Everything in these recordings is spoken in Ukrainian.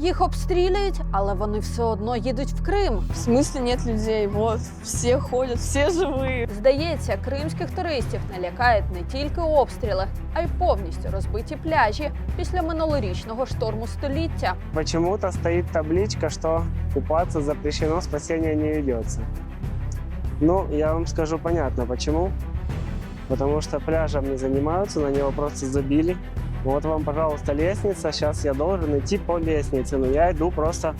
Їх обстрілюють, але вони все одно їдуть в Крим. В смысле нет людей? Вот, все ходят, все живые. Здається, кримських туристів налякають не тільки обстріли, а й повністю розбиті пляжі після минулорічного шторму століття. Почему-то стоит табличка, что купаться запрещено, спасение не ведется. Ну, я вам скажу понятно, почему. Потому что пляжем не занимаются, на него просто забили. Вот вам, пожалуйста, лестница. Сейчас я должен идти по лестнице, но я иду просто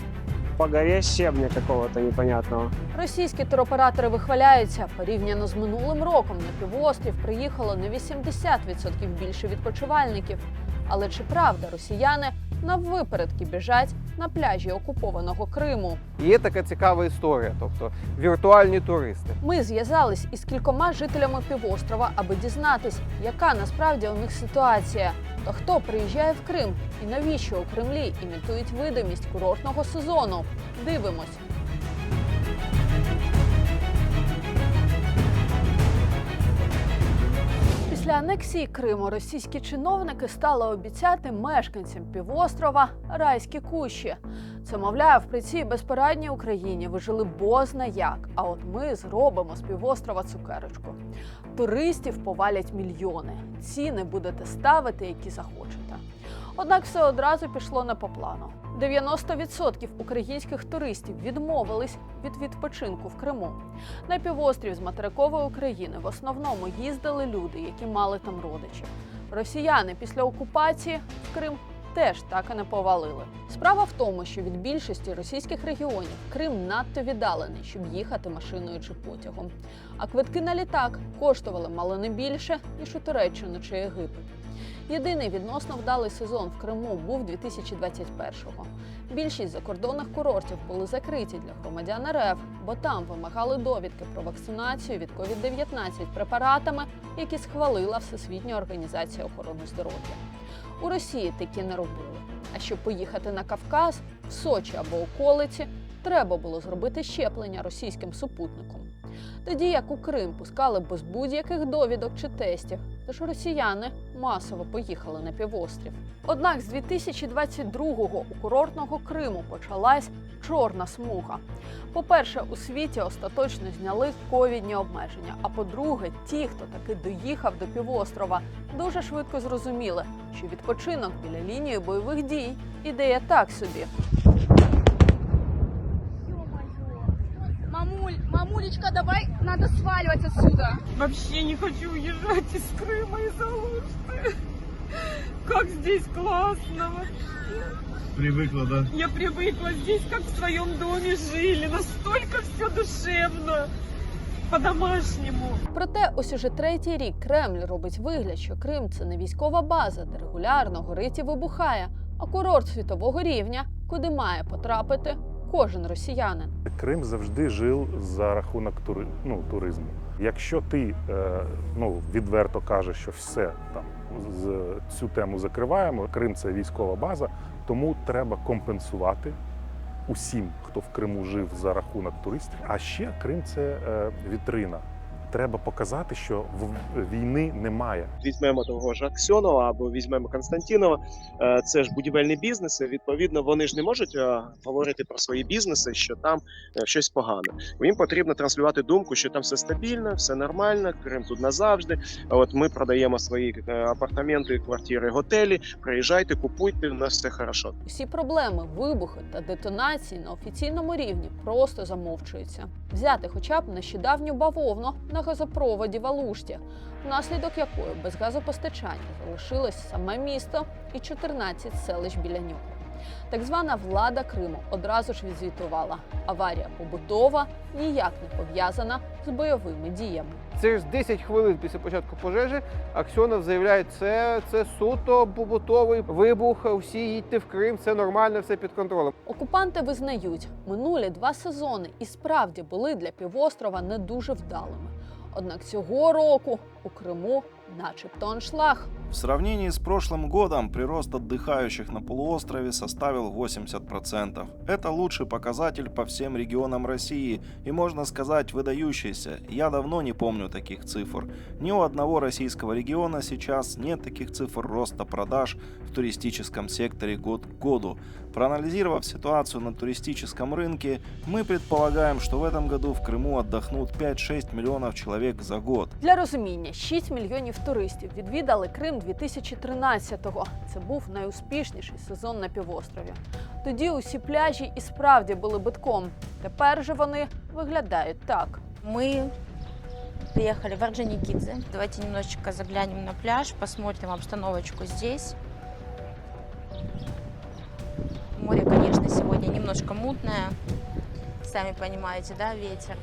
по горе щебня какого-то непонятного. Російські туроператори вихваляються. Порівняно з минулим роком на півострів приїхало на 80% більше відпочивальників. Але чи правда росіяни наввипередки біжать на пляжі окупованого Криму? Є така цікава історія, тобто віртуальні туристи. Ми зв'язались із кількома жителями півострова, аби дізнатись, яка насправді у них ситуація. Та хто приїжджає в Крим і навіщо у Кремлі імітують видимість курортного сезону? Дивимось. Після анексії Криму російські чиновники стали обіцяти мешканцям півострова райські кущі. Це мовляв, при цій безпорадній Україні ви жили бозна як. А от ми зробимо з півострова цукерочку. Туристів повалять мільйони. Ціни будете ставити, які захочете. Однак все одразу пішло не по плану. 90% українських туристів відмовились від відпочинку в Криму. На півострів з материкової України в основному їздили люди, які мали там родичів. Росіяни після окупації в Крим теж так і не повалили. Справа в тому, що від більшості російських регіонів Крим надто віддалений, щоб їхати машиною чи потягом. А квитки на літак коштували мало не більше, ніж у Туреччину чи Єгипет. Єдиний відносно вдалий сезон в Криму був 2021-го. Більшість закордонних курортів були закриті для громадян РФ, бо там вимагали довідки про вакцинацію від COVID-19 препаратами, які схвалила Всесвітня організація охорони здоров'я. У Росії такі не робили. А щоб поїхати на Кавказ, в Сочі або околиці, треба було зробити щеплення російським супутником. Тоді як у Крим пускали без будь-яких довідок чи тестів, тож росіяни масово поїхали на півострів. Однак з 2022-го у курортного Криму почалась чорна смуга. По-перше, у світі остаточно зняли ковідні обмеження. А по-друге, ті, хто таки доїхав до півострова, дуже швидко зрозуміли, що відпочинок біля лінії бойових дій ідея так собі. Мамуль, мамулечка, давай, надо сваливать отсюда. Вообще не хочу уезжать из Крыма, из Алушты. Как здесь классно. Привыкла, да? Я привыкла здесь, как в своем доме жили. Настолько все душевно. По-домашнему. Проте, ось уже третій рік Кремль робить вигляд, що Крим це не військова база, де регулярно горить і вибухає, а курорт світового рівня, куди має потрапити кожен росіянин. Крим завжди жив за рахунок тури, ну, туризму. Якщо ти е, ну, відверто кажеш, що все там з, цю тему закриваємо, Крим це військова база, тому треба компенсувати усім, хто в Криму жив за рахунок туристів. А ще Крим це е, вітрина. Треба показати, що в- війни немає. візьмемо того ж Аксьонова або візьмемо Константінова, е, це ж будівельні бізнеси. Відповідно, вони ж не можуть е, говорити про свої бізнеси, що там е, щось погане. Їм потрібно транслювати думку, що там все стабільно, все нормально, Крим тут назавжди. От ми продаємо свої апартаменти, квартири, готелі. Приїжджайте, купуйте, у нас все хорошо. Усі проблеми, вибухи та детонації на офіційному рівні просто замовчуються. Взяти хоча б нещодавню бавовну на газопроводі в Алушті, внаслідок якої без газопостачання залишилось саме місто і 14 селищ біля нього. Так звана влада Криму одразу ж відзвітувала. Аварія побутова ніяк не пов'язана з бойовими діями. Через 10 хвилин після початку пожежі Аксьонов заявляє, це, це суто побутовий вибух. Всі їдьте в Крим, все нормально, все під контролем. Окупанти визнають, минулі два сезони і справді були для півострова не дуже вдалими. Однак цього року у Криму, начебто, аншлаг. В сравнении с прошлым годом прирост отдыхающих на полуострове составил 80%. Это лучший показатель по всем регионам России и, можно сказать, выдающийся. Я давно не помню таких цифр. Ни у одного российского региона сейчас нет таких цифр роста продаж в туристическом секторе год к году. Проанализировав ситуацию на туристическом рынке, мы предполагаем, что в этом году в Крыму отдохнут 5-6 миллионов человек за год. Для розуміння, 6 мільйонів туристів відвідали Крим 2013-го. Це був найуспішніший сезон на півострові. Тоді усі пляжі і справді були битком. Тепер же вони виглядають так. Мы приехали в Орджоникидзе. Давайте немножечко заглянем на пляж, посмотрим обстановочку здесь. Море, конечно, сегодня немножко мутное. Сами понимаете, да, ветер.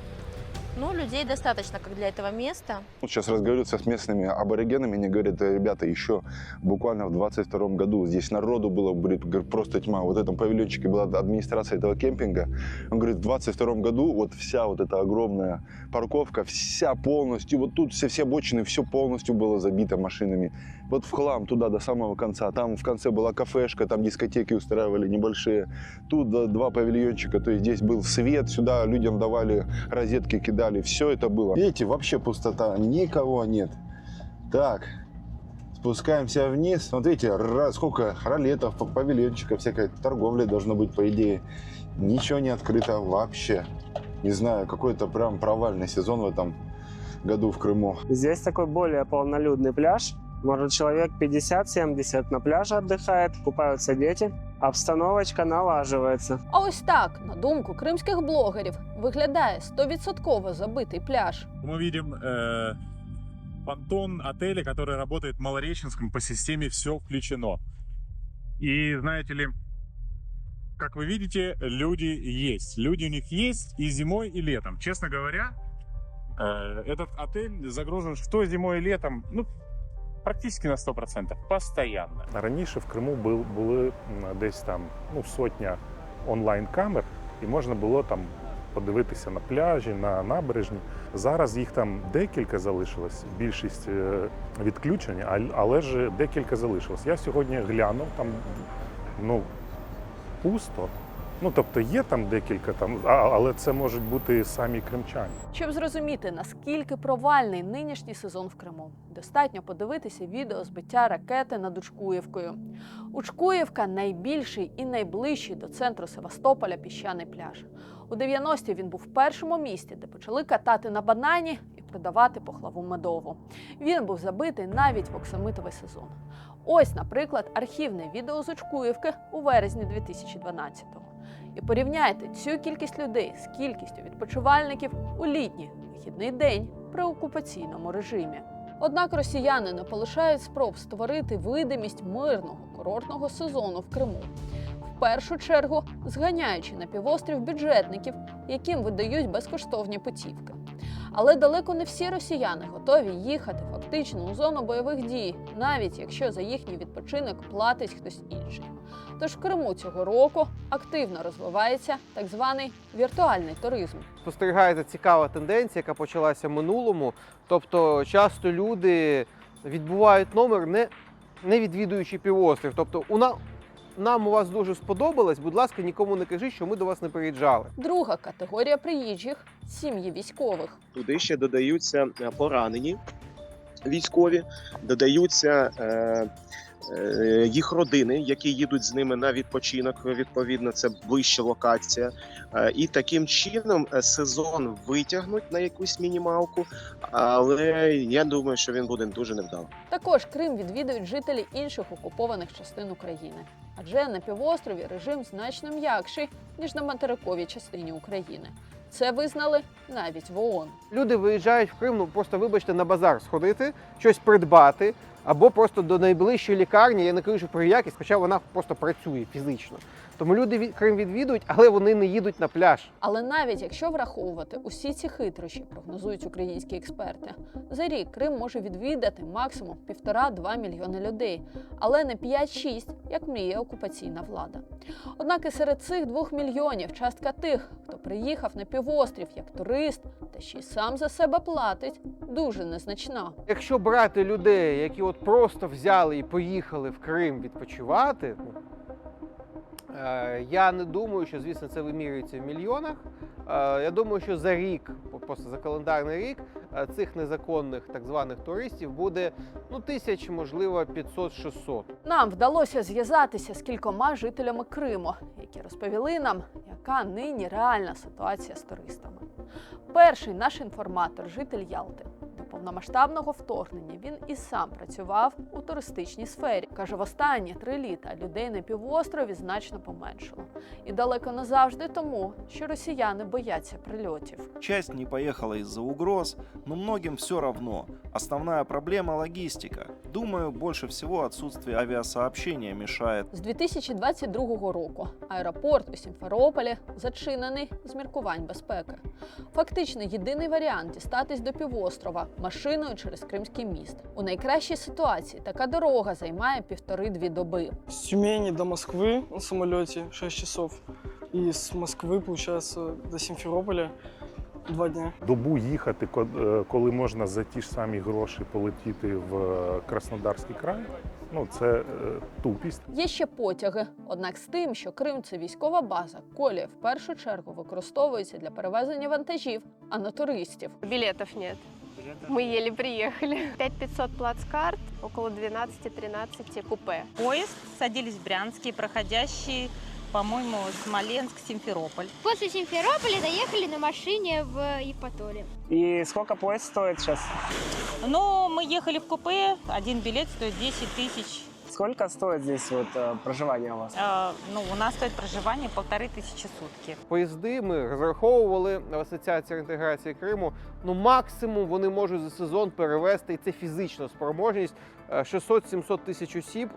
Ну, людей достаточно, как для этого места. Сейчас разговариваются с местными аборигенами, они говорят, «Э, ребята, еще буквально в 22 году здесь народу было говорит, просто тьма. Вот в этом павильончике была администрация этого кемпинга. Он говорит, в 22 году вот вся вот эта огромная парковка, вся полностью, вот тут все, все бочины, все полностью было забито машинами. Вот в хлам туда до самого конца. Там в конце была кафешка, там дискотеки устраивали небольшие. Тут два павильончика, то есть здесь был свет, сюда людям давали розетки, кидали. Все это было. Видите, вообще пустота, никого нет. Так, спускаемся вниз. Смотрите, ра- сколько ролетов, павильончиков, всякой торговли должно быть, по идее. Ничего не открыто вообще. Не знаю, какой-то прям провальный сезон в этом году в Крыму. Здесь такой более полнолюдный пляж. Может, человек 50-70 на пляже отдыхает, купаются дети. Обстановочка налаживается. А ось так, на думку кримських блогерів, виглядає 100% забитий пляж. Мы видим э, понтон отеля, который работает в Малореченском по системе «Все включено». И знаете ли, как вы видите, люди есть. Люди у них есть и зимой, и летом. Честно говоря, э, этот отель загружен что зимой и летом, ну, практически на 100%, постоянно. Раніше в Криму бу- були десь там ну, сотня онлайн-камер, і можна було там подивитися на пляжі, на набережні. Зараз їх там декілька залишилось, більшість е, відключені, але ж декілька залишилось. Я сьогодні глянув, там ну, пусто. Ну, тобто є там декілька, там, але це можуть бути самі кримчані. Щоб зрозуміти, наскільки провальний нинішній сезон в Криму, достатньо подивитися відео збиття ракети над Учкуєвкою. Учкуєвка найбільший і найближчий до центру Севастополя піщаний пляж. У 90-ті він був в першому місті, де почали катати на банані і продавати похлаву медову. Він був забитий навіть в оксамитовий сезон. Ось, наприклад, архівне відео з Учкуєвки у вересні 2012-го. І порівняйте цю кількість людей з кількістю відпочивальників у літній вихідний день при окупаційному режимі. Однак росіяни не полишають спроб створити видимість мирного курортного сезону в Криму. В першу чергу зганяючи на півострів бюджетників, яким видають безкоштовні путівки. Але далеко не всі росіяни готові їхати фактично у зону бойових дій, навіть якщо за їхній відпочинок платить хтось інший. Тож в Криму цього року активно розвивається так званий віртуальний туризм. спостерігається цікава тенденція, яка почалася в минулому. Тобто, часто люди відбувають номер, не, не відвідуючи півострів. Тобто, у на, нам у вас дуже сподобалось, будь ласка, нікому не кажіть, що ми до вас не приїжджали. Друга категорія приїжджих сім'ї військових. Туди ще додаються е, поранені військові, додаються е, е, їх родини, які їдуть з ними на відпочинок. Відповідно, це ближча локація. Е, і таким чином е, сезон витягнуть на якусь мінімалку, але я думаю, що він буде дуже невдалим. Також Крим відвідують жителі інших окупованих частин України. Адже на півострові режим значно м'якший, ніж на материковій частині України. Це визнали навіть в ООН. Люди виїжджають в Крим, ну просто вибачте, на базар сходити, щось придбати, або просто до найближчої лікарні. Я не кажу про якість, хоча вона просто працює фізично. Тому люди Крим відвідують, але вони не їдуть на пляж. Але навіть якщо враховувати усі ці хитрощі, прогнозують українські експерти, за рік Крим може відвідати максимум півтора-два мільйони людей, але не 5-6, як мріє окупаційна влада. Однак і серед цих двох мільйонів частка тих, хто приїхав на півострів як турист та ще й сам за себе платить, дуже незначна. Якщо брати людей, які от просто взяли і поїхали в Крим відпочивати, ну, я не думаю, що звісно це вимірюється в мільйонах. Е, Я думаю, що за рік, просто за календарний рік, е, цих незаконних так званих туристів буде ну тисяч, можливо, 500-600. Нам вдалося зв'язатися з кількома жителями Криму, які розповіли нам, яка нині реальна ситуація з туристами. Перший наш інформатор, житель Ялти. Повномасштабного вторгнення він і сам працював у туристичній сфері. Каже, в останні три літа людей на півострові значно поменшало. І далеко не завжди тому, що росіяни бояться прильотів. Часть не поехала из-за угроз, но многим все равно. Основная проблема – логистика. Думаю, больше всего отсутствие авиасообщения мешает. З 2022 року аеропорт у Сімферополі зачинений з міркувань безпеки. Фактично єдиний варіант дістатись до півострова машиною через Кримський міст. У найкращій ситуації така дорога займає півтори-дві доби. С Тюмени до Москвы на самолете 6 часов. И с Москвы, получается, до Симферополя 2 дня. Добу їхати, ко- е, коли можна за ті ж самі гроші полетіти в е, Краснодарський край. Ну це е, тупість. Є ще потяги. Однак з тим, що Крим це військова база, колія в першу чергу використовується для перевезення вантажів, а не туристів. Билетов нет. Мы еле приехали. 5500 плацкарт, около 12-13 купе. Поезд садились в Брянске, проходящий, по-моему, Смоленск-Симферополь. После Симферополя доехали на машине в Евпаторию. И сколько поезд стоит сейчас? Но мы ехали в купе, один билет стоит 10 тысяч. Сколько стоит здесь вот э, проживание у вас? Э, ну, у нас стоит проживание полторы тысячи сутки. Поїзди ми розраховували в асоціації інтеграції Криму. Ну максимум вони можуть за сезон перевезти, і це фізична спроможність е, 600-700 тисяч осіб.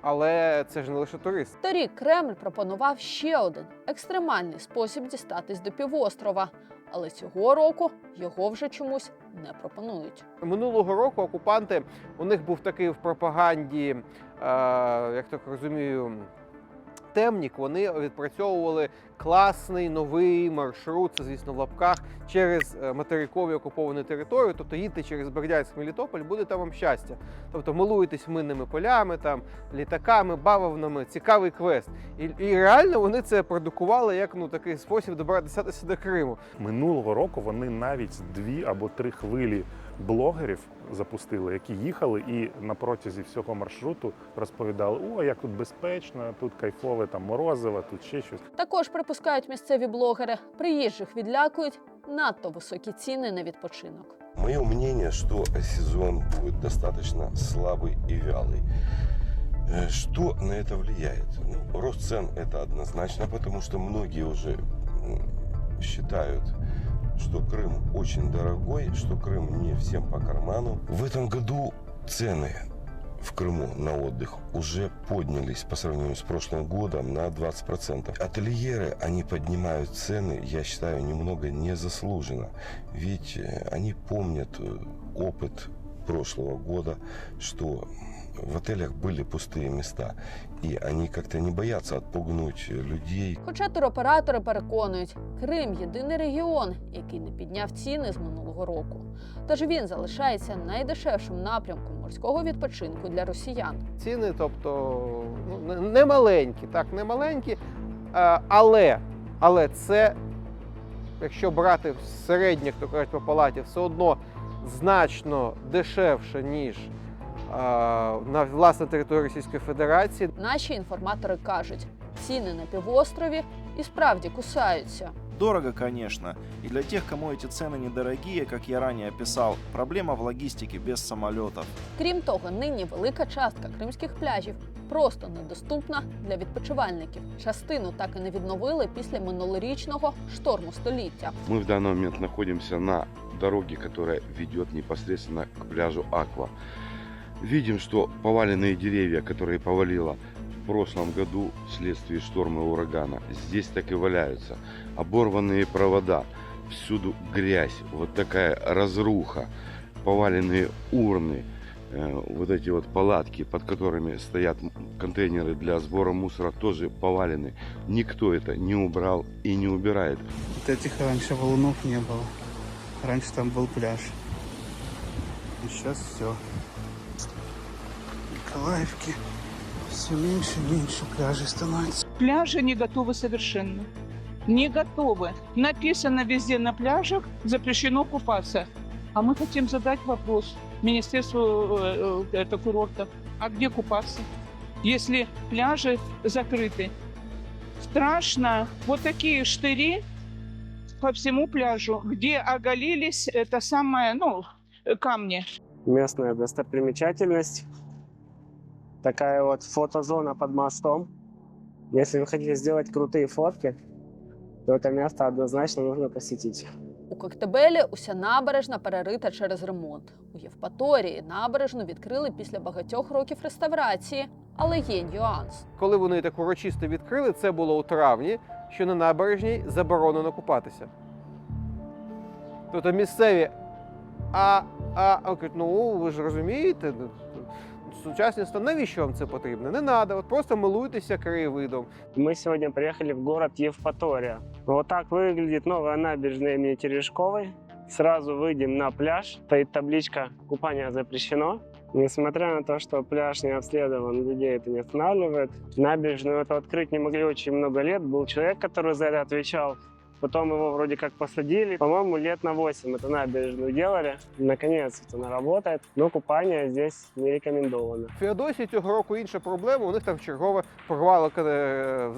Але це ж не лише турист. Торік Кремль пропонував ще один екстремальний спосіб дістатись до півострова. Але цього року його вже чомусь не пропонують. Минулого року окупанти у них був такий в пропаганді, е, як так розумію, темнік. Вони відпрацьовували класний новий маршрут, це звісно в лапках, через е, материкові окуповані території. Тобто їдьте через Бердянськ Мелітополь, буде там вам щастя. Тобто милуєтесь минними полями, там літаками, бавовнами, цікавий квест. І, і реально вони це продукували як ну такий спосіб добратися до Криму. Минулого року вони навіть дві або три хвилі блогерів запустили, які їхали і на протязі всього маршруту розповідали: о, як тут безпечно, тут кайфове там морозиво, тут ще щось. Також припускають місцеві блогери, приїжджих відлякують надто високі ціни на відпочинок. Мое мнение, что сезон будет достаточно слабый и вялый. Э, Что на это влияет? Ну, рост цен это однозначно, потому что многие уже м, считают, что Крым очень дорогой, что Крым не всем по карману. В этом году цены в Крыму на отдых уже поднялись по сравнению с прошлым годом на 20%. Ательеры, они поднимают цены, я считаю, немного незаслуженно. Ведь э, они помнят э, опыт прошлого года, что в отелях были пустые места. И они как-то не боятся отпугнуть э, людей. Хоча туроператори переконують, Крим єдиний регіон, який не підняв ціни з минулого року. Тож він залишається найдешевшим напрямком морського відпочинку для росіян. ціни, тобто ну, не- не маленькі, так, не маленькі, е, але, але це, якщо брати в середніх, то кажуть по палаті, все одно значно дешевше, ніж е, на власне території Російської Федерації. Наші інформатори кажуть, ціни на півострові і справді кусаються. Дорого, конечно. И для тех, кому эти цены недорогие, как я ранее описал, проблема в логистике без самолетов. Крім того, нині велика частка кримських пляжів просто недоступна для відпочивальників. Частину так і не відновили після минулорічного шторму століття. Мы в данный момент находимся на дороге, которая ведет непосредственно к пляжу Аква. Видим, что поваленные деревья, которые повалило прошлом году вследствие шторма и урагана. Здесь так и валяются. Оборванные провода, всюду грязь, вот такая разруха, поваленные урны, э, вот эти вот палатки, под которыми стоят контейнеры для сбора мусора, тоже повалены. Никто это не убрал и не убирает. Вот этих раньше валунов не было. Раньше там был пляж. И сейчас все. Николаевки все меньше и меньше пляжей становится. Пляжи не готовы совершенно. Не готовы. Написано везде на пляжах, запрещено купаться. А мы хотим задать вопрос Министерству э, э, это, курортов. А где купаться, если пляжи закрыты? Страшно. Вот такие штыри по всему пляжу, где оголились это самое, ну, э, камни. Местная достопримечательность. Такая вот фотозона под мостом. Если вы хотите сделать крутые фотки, то это место однозначно нужно посетить. У Коктебелі уся набережна перерита через ремонт. У Євпаторії набережну відкрили після багатьох років реставрації, але є нюанс. Коли вони так урочисто відкрили, це було у травні, що на набережній заборонено купатися. Тобто місцеві, а, а, а кажуть, ну ви ж розумієте, ну, сучасність, навіщо вам це потрібно? Не треба, от просто милуйтеся краєвидом. Мы сегодня приехали в город Евпатория. Вот так выглядит новая набережная имени Терешковой. Сразу выйдем на пляж. Стоит табличка «Купание запрещено». Несмотря на то, что пляж не обследован, людей это не останавливает. Набережную эту открыть не могли очень много лет. Был человек, который за это отвечал. Потом его вроде как посадили. По-моему, лет на 8 эту набережную делали. Наконец она работает. Но купание здесь не рекомендовано. В Феодосії цього року інша проблема. У них там чергове порвало е,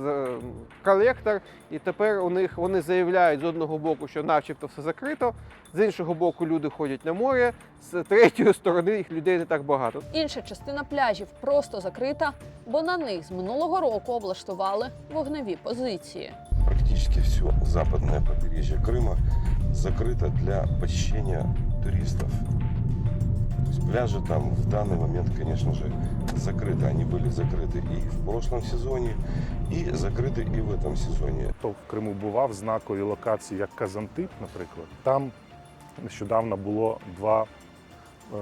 колектор, і тепер у них вони заявляють з одного боку, що начебто все закрито, з іншого боку, люди ходять на море, з третьої сторони їх людей не так багато. Інша частина пляжів просто закрита, бо на них з минулого року облаштували вогневі позиції Практически все западное побережье Крыма закрыто для посещения туристов. То есть пляжи там в данный момент, конечно же, закрыты. Они были закрыты и в прошлом сезоне, и закрыты и в этом сезоне. Хто в Криму бував знакові локації, як Казантип, наприклад, там нещодавно було два е,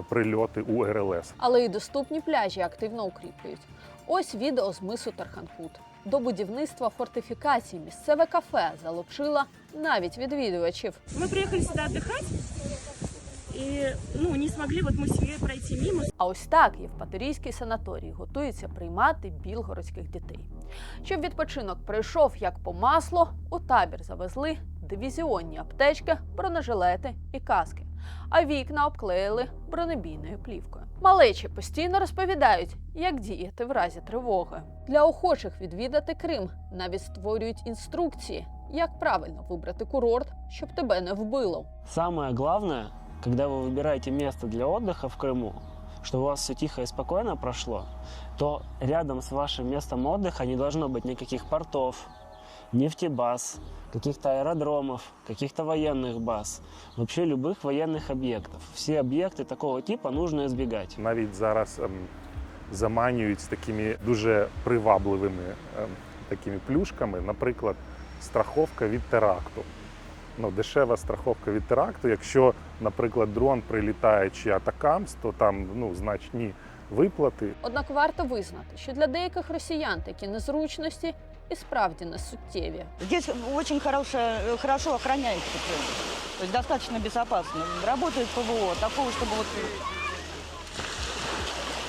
прильоти у РЛС. Але і доступні пляжі активно укріплюють. Ось відео з мису Тарханкут. До будівництва фортифікацій місцеве кафе залучила навіть відвідувачів. Мы приехали сюда отдыхать и ну, не смогли вот мы с семьей пройти мимо. А ось так Євпаторійський санаторій готується приймати білгородських дітей. Щоб відпочинок пройшов як по маслу, у табір завезли дивізіонні аптечки, бронежилети і каски. А вікна обклеїли бронебійною плівкою. Малечі постійно розповідають, як діяти в разі тривоги. Для охочих відвідати Крим навіть створюють інструкції, як правильно вибрати курорт, щоб тебе не вбило. Самое главное, когда вы выбираете место для отдыха в Крыму, чтобы у вас все тихо и спокойно прошло, то рядом с вашим местом отдыха не должно быть никаких портов, нефтебаз, каких-то аэродромов, каких-то военных баз, вообще любых военных объектов. Все объекты такого типа нужно избегать. Навіть зараз ем, заманюють з такими дуже привабливими ем, такими плюшками, наприклад, страховка від теракту. Ну, дешева страховка від теракту. Якщо, наприклад, дрон прилітає чи атакамс, то там ну, значні виплати. Однак варто визнати, що для деяких росіян такі незручності і справді не суттєві. Здесь очень хорошая, хорошо охраняется Крым. То есть достаточно безопасно. Работает ПВО. Такого, чтобы вот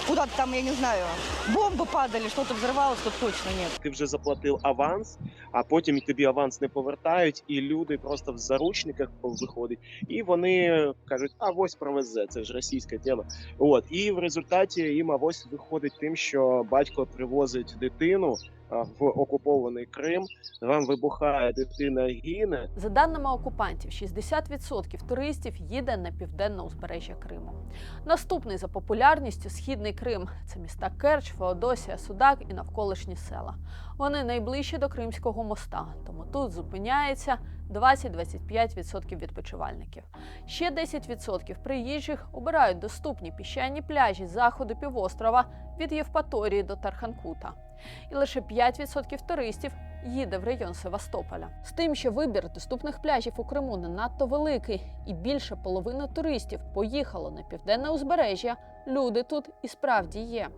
куда-то там, я не знаю, бомбы падали, что-то взрывалось, тут точно нет. Ти вже заплатив аванс, а потім тобі аванс не повертають, і люди просто в заручниках виходять, і вони кажуть, а ось провезе, це ж російська тема. От і в результаті їм авось виходить тим, що батько привозить дитину а, В окупований Крим, вам вибухає дитина гине. За даними окупантів, 60% туристів їде на південне узбережжя Криму. Наступний за популярністю східний Крим це міста Керч, Феодосія, Судак і навколишні села. Вони найближчі до Кримського моста, тому тут зупиняється 20-25% відпочивальників. Ще 10% приїжджих обирають доступні піщані пляжі заходу півострова від Євпаторії до Тарханкута. І лише 5% туристів їде в район Севастополя. З тим, що вибір доступних пляжів у Криму не надто великий, і більше половини туристів поїхало на південне узбережжя. Люди тут і справді є.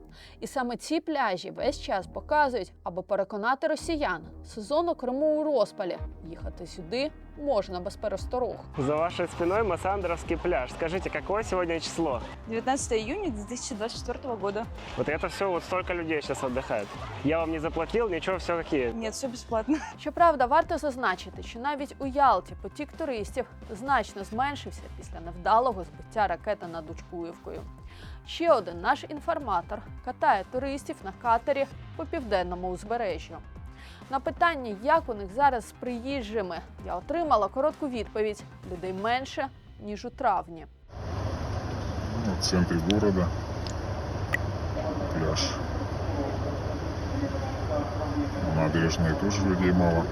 І саме ці пляжі весь час показують, аби переконати росіян, сезон у Криму у розпалі. Їхати сюди можна без пересторог. За вашей спиной Массандровский пляж. Скажите, какое сегодня число? 19 июня 2024 года. Вот это все, вот столько людей сейчас отдыхает. Я вам не заплатил, ничего, все какие. Нет, все бесплатно. Щоправда, варто зазначити, що навіть у Ялті потік туристів значно зменшився після невдалого збиття ракети над Учкуївкою. Ще один наш інформатор катає туристів на катері по південному узбережжю. На питання, як у них зараз з приїжджими, я отримала коротку відповідь: людей менше ніж у травні. Ну, в центре города пляж. Набережной тоже людей мало.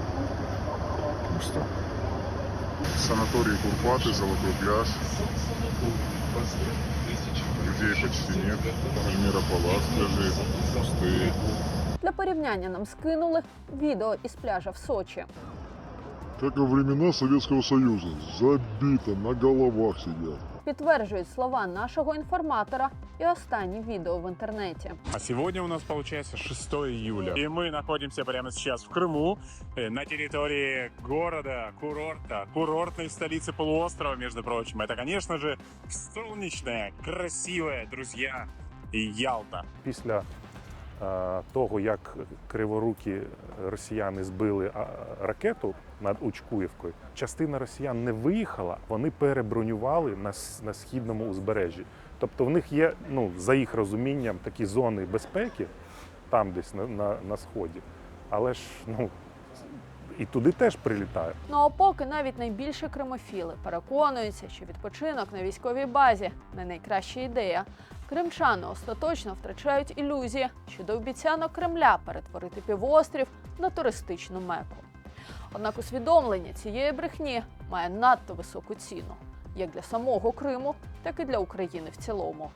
Пусто. Санаторий Курпаты, Золотой пляж. Людей почти нет. Альмира Палас пляжи пустые. Для порівняння нам скинули відео із пляжа в Сочі. Как во времена Советского Союза. Забито, на головах сидят. Підтверджують слова нашого інформатора і останні відео в інтернеті. А сегодня у нас получается 6 июля. И мы находимся прямо сейчас в Крыму, э, на территории города, курорта, курортной столицы полуострова, между прочим. Это, конечно же, солнечная, красивая, друзья, Ялта. Після е, того, як криворукі росіяни збили ракету над Учкуївкою, частина росіян не виїхала, вони перебронювали на, на східному узбережжі. Тобто в них є, ну, за їх розумінням, такі зони безпеки, там десь на, на, на сході. Але ж ну, і туди теж прилітає. Ну а поки навіть найбільші кримофіли переконуються, що відпочинок на військовій базі не найкраща ідея. Кримчани остаточно втрачають ілюзії щодо обіцянок Кремля перетворити півострів на туристичну меку. Однак усвідомлення цієї брехні має надто високу ціну як для самого Криму, так і для України в цілому.